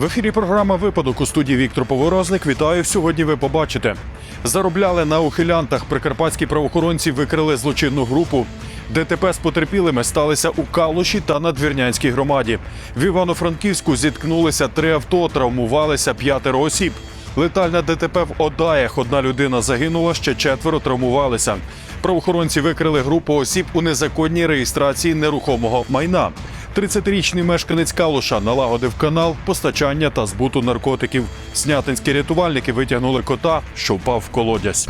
В ефірі програма Випадок у студії Віктор Поворозник. Вітаю. Сьогодні ви побачите. Заробляли на ухилянтах. Прикарпатські правоохоронці викрили злочинну групу. ДТП з потерпілими сталися у Калуші та на Двірнянській громаді. В Івано-Франківську зіткнулися три авто, травмувалися п'ятеро осіб. Летальна ДТП в Одаях. Одна людина загинула, ще четверо травмувалися. Правоохоронці викрили групу осіб у незаконній реєстрації нерухомого майна. 30-річний мешканець Калуша налагодив канал постачання та збуту наркотиків. Снятинські рятувальники витягнули кота, що впав в колодязь.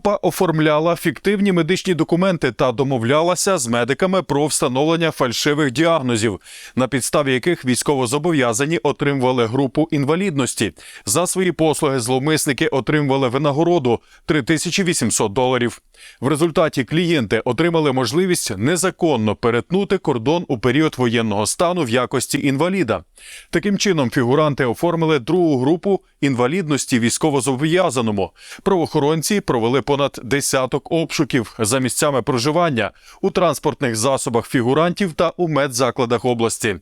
Група оформляла фіктивні медичні документи та домовлялася з медиками про встановлення фальшивих діагнозів, на підставі яких військовозобов'язані отримували групу інвалідності. За свої послуги зловмисники отримували винагороду 3800 доларів. В результаті клієнти отримали можливість незаконно перетнути кордон у період воєнного стану в якості інваліда. Таким чином, фігуранти оформили другу групу інвалідності військовозобов'язаному. Правоохоронці провели понад десяток обшуків за місцями проживання у транспортних засобах фігурантів та у медзакладах області.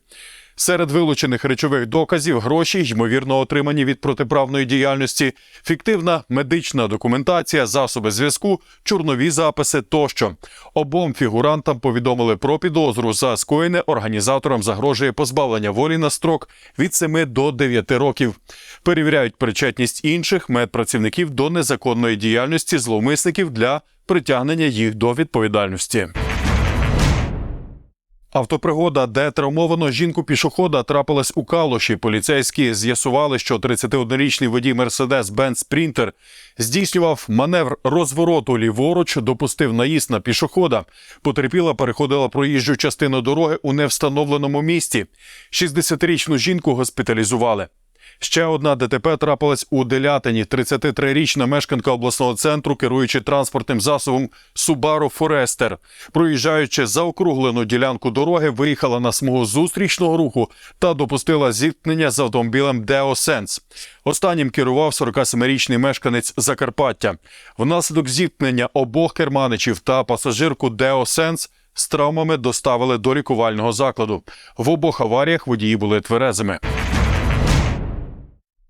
Серед вилучених речових доказів гроші, ймовірно отримані від протиправної діяльності, фіктивна медична документація, засоби зв'язку, чорнові записи тощо. Обом фігурантам повідомили про підозру за скоєне організаторам загрожує позбавлення волі на строк від 7 до 9 років. Перевіряють причетність інших медпрацівників до незаконної діяльності зловмисників для притягнення їх до відповідальності. Автопригода, де травмовано жінку пішохода, трапилась у Калуші. Поліцейські з'ясували, що 31-річний водій Мерседес Бенц Спрінтер здійснював маневр розвороту ліворуч, допустив наїзд на пішохода. Потерпіла переходила проїжджу частину дороги у невстановленому місці. 60-річну жінку госпіталізували. Ще одна ДТП трапилась у Делятині. 33-річна мешканка обласного центру, керуючи транспортним засобом Subaru Forester. Проїжджаючи заокруглену ділянку дороги, виїхала на смугу зустрічного руху та допустила зіткнення з автомобілем Deo Sense. Останнім керував 47-річний мешканець Закарпаття. Внаслідок зіткнення обох керманичів та пасажирку Deo Sense з травмами доставили до лікувального закладу. В обох аваріях водії були тверезими.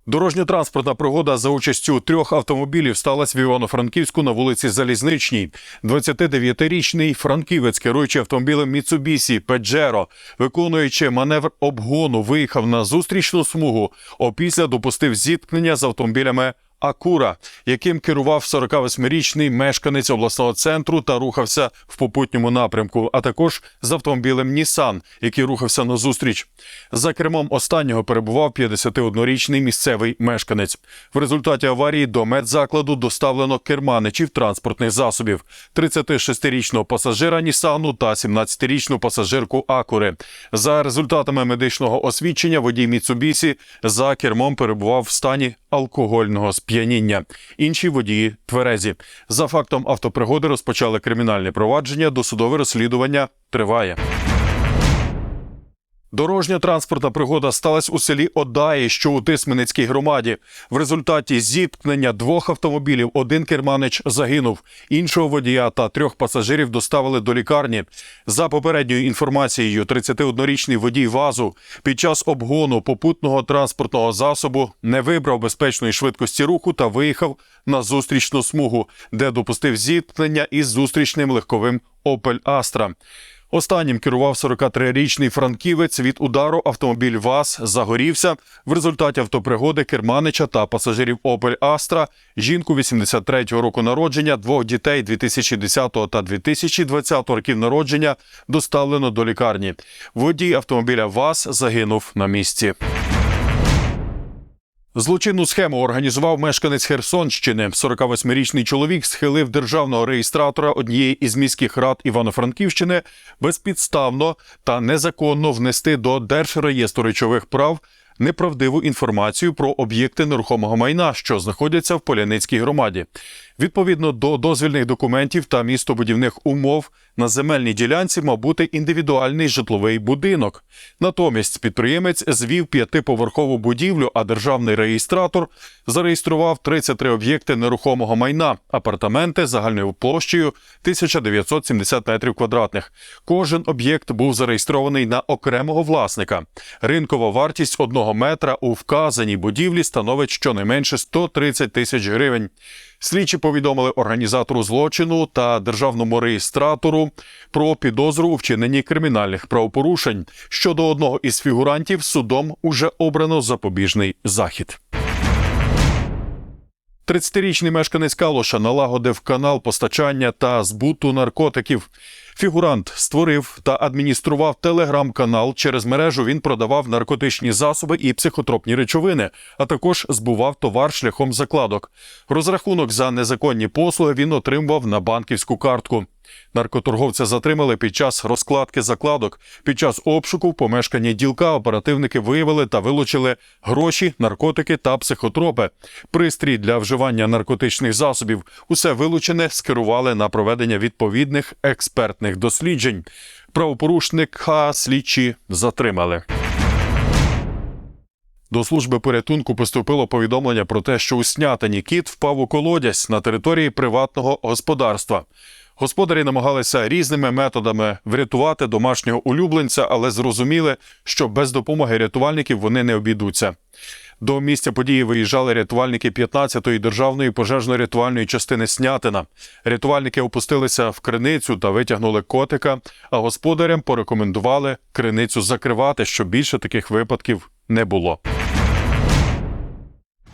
Дорожньо-транспортна пригода за участю трьох автомобілів сталася в Івано-Франківську на вулиці Залізничній. 29-річний франківець, керуючи автомобілем Міцубісі Педжеро, виконуючи маневр обгону, виїхав на зустрічну смугу. Опісля допустив зіткнення з автомобілями Акура, яким керував 48-річний мешканець обласного центру та рухався в попутньому напрямку, а також з автомобілем Нісан, який рухався на зустріч. За кермом останнього перебував 51-річний місцевий мешканець. В результаті аварії до медзакладу доставлено керманичів транспортних засобів: 36-річного пасажира Нісану та 17-річну пасажирку Акури. За результатами медичного освідчення водій Міцубісі за кермом перебував в стані алкогольного сп'яніння. Інші водії тверезі. За фактом автопригоди розпочали кримінальне провадження. Досудове розслідування триває. Дорожня транспортна пригода сталася у селі Одаї, що у Тисменецькій громаді. В результаті зіткнення двох автомобілів один керманич загинув, іншого водія та трьох пасажирів доставили до лікарні. За попередньою інформацією, 31-річний водій ВАЗу під час обгону попутного транспортного засобу не вибрав безпечної швидкості руху та виїхав на зустрічну смугу, де допустив зіткнення із зустрічним легковим Opel Astra. Останнім керував 43-річний франківець. Від удару автомобіль ВАЗ загорівся. В результаті автопригоди керманича та пасажирів Opel Astra, жінку 83-го року народження, двох дітей 2010 та 2020 років народження доставлено до лікарні. Водій автомобіля ВАЗ загинув на місці. Злочинну схему організував мешканець Херсонщини. 48-річний чоловік схилив державного реєстратора однієї із міських рад Івано-Франківщини безпідставно та незаконно внести до Держреєстру речових прав неправдиву інформацію про об'єкти нерухомого майна, що знаходяться в Поляницькій громаді. Відповідно до дозвільних документів та містобудівних умов на земельній ділянці мав бути індивідуальний житловий будинок. Натомість підприємець звів п'ятиповерхову будівлю, а державний реєстратор зареєстрував 33 об'єкти нерухомого майна, апартаменти загальною площею 1970 метрів квадратних. Кожен об'єкт був зареєстрований на окремого власника. Ринкова вартість одного метра у вказаній будівлі становить щонайменше 130 тисяч гривень. Слідчі повідомили організатору злочину та державному реєстратору про підозру у вчиненні кримінальних правопорушень. Щодо одного із фігурантів судом уже обрано запобіжний захід. 30-річний мешканець Калуша налагодив канал постачання та збуту наркотиків. Фігурант створив та адміністрував телеграм-канал. Через мережу він продавав наркотичні засоби і психотропні речовини, а також збував товар шляхом закладок. Розрахунок за незаконні послуги він отримував на банківську картку. Наркоторговця затримали під час розкладки закладок. Під час обшуку в помешканні ділка оперативники виявили та вилучили гроші, наркотики та психотропи. Пристрій для вживання наркотичних засобів. Усе вилучене скерували на проведення відповідних експертних досліджень. Правопорушника слідчі затримали. До служби порятунку поступило повідомлення про те, що у снятині кіт впав у колодязь на території приватного господарства. Господарі намагалися різними методами врятувати домашнього улюбленця, але зрозуміли, що без допомоги рятувальників вони не обійдуться. До місця події виїжджали рятувальники 15-ї державної пожежно-рятувальної частини Снятина. Рятувальники опустилися в криницю та витягнули котика, а господарям порекомендували криницю закривати, щоб більше таких випадків не було.